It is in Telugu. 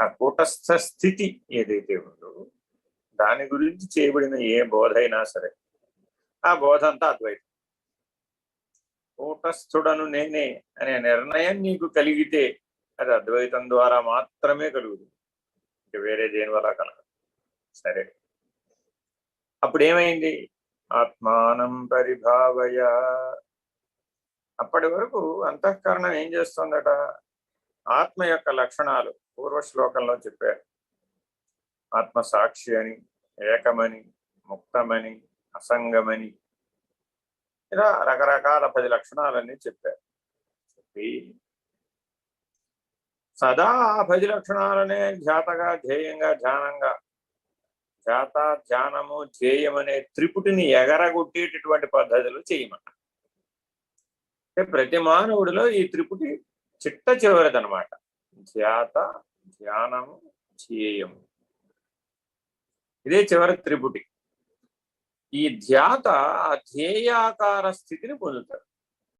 ఆ కూటస్థ స్థితి ఏదైతే ఉందో దాని గురించి చేయబడిన ఏ బోధ అయినా సరే ఆ బోధ అంతా అద్వైతం. కూటస్థుడను నేనే అనే నిర్ణయం నీకు కలిగితే అది అద్వైతం ద్వారా మాత్రమే కలుగుతుంది. ఇంకా వేరే దేని వల్ల కలగదు. సరే. అప్పుడు ఏమైంది ఆత్మానం పరిభావయ. అప్పటి వరకు అంతఃకరణం ఏం చేస్తుందట? ఆత్మ యొక్క లక్షణాలు పూర్వ శ్లోకంలో చెప్పారు. ఆత్మ సాక్షి అని ఏకమని ముక్తమని అసంగమని. ఇలా రకరకాల పది లక్షణాలన్నీ చెప్పారు. చెప్పి సదా ఆ పది లక్షణాలనే ధ్యాతగా ధ్యేయంగా ధ్యానంగా ధ్యాత ధ్యానము ధ్యేయం అనే త్రిపుటిని ఎగరగొట్టేటటువంటి పద్ధతులు చేయమన్న అంటే ప్రతి మానవుడిలో ఈ త్రిపుటి చిట్ట చివరిదనమాట ధ్యాత ధ్యానము ధ్యేయము. ఇదే చివరి త్రిపుటి. ఈ ధ్యాత ఆ ధ్యేయాకార స్థితిని పొందుతాడు.